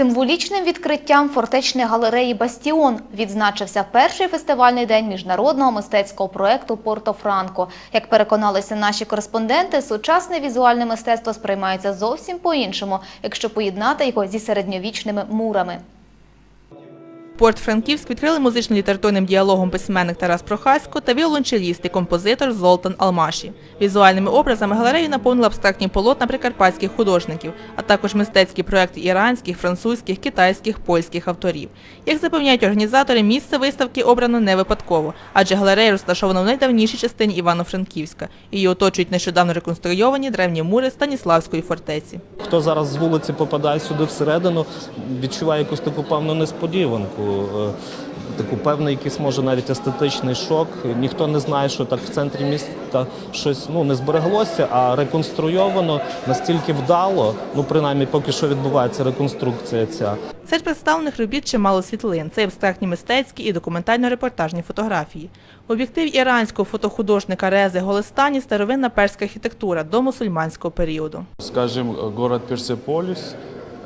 Символічним відкриттям фортечної галереї Бастіон відзначився перший фестивальний день міжнародного мистецького проекту Порто Франко. Як переконалися наші кореспонденти, сучасне візуальне мистецтво сприймається зовсім по-іншому, якщо поєднати його зі середньовічними мурами. Порт Франківськ відкрили музично-літературним діалогом письменник Тарас Прохасько та віолончеліст і композитор Золтан Алмаші. Візуальними образами галерею наповнили абстрактні полотна прикарпатських художників, а також мистецькі проекти іранських, французьких, китайських, польських авторів. Як запевняють організатори, місце виставки обрано не випадково, адже галерея розташована в найдавнішій частині Івано-Франківська. Її оточують нещодавно реконструйовані древні мури Станіславської фортеці. Хто зараз з вулиці попадає сюди всередину, відчуває якусь таку певну несподіванку, е, таку певний якийсь може навіть естетичний шок. Ніхто не знає, що так в центрі міста щось ну не збереглося, а реконструйовано настільки вдало. Ну принаймні, поки що відбувається реконструкція ця. Серед представлених робіт чимало світлин. Це абстрактні мистецькі і документально-репортажні фотографії. Об'єктив іранського фотохудожника Рези Голестані старовинна перська архітектура до мусульманського періоду. Скажем, город Персеполис,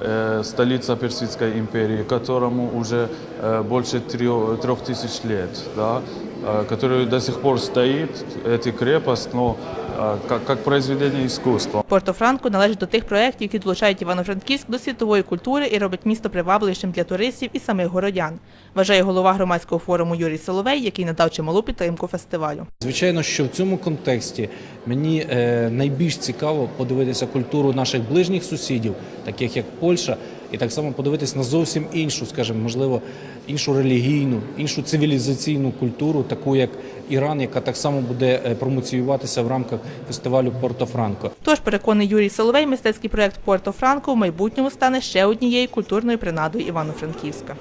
э, столица Персидской империи, которому уже э, больше трех, трех тысяч лет, да, э, который до сих пор стоит, эта крепость, но э, как, как произведение искусства. Порто-Франко належить до тих проєктів, які долучають Івано-Франківськ до світової культури і робить місто привабливішим для туристів і самих городян, вважає голова громадського форуму Юрій Соловей, який надав чималу підтримку фестивалю. Звичайно, що в цьому контексті мені е, найбільш цікаво подивитися культуру наших ближніх сусідів, таких як Польща, і так само подивитись на зовсім іншу, скажімо, можливо, іншу релігійну, іншу цивілізаційну культуру, таку як Іран, яка так само буде е, промоціюватися в рамках фестивалю Порто-Франко. Тож, переконаний Юрій Соловей, мистецький проект Порто-Франко в майбутньому стане ще однією культурною принадою Івано-Франківська.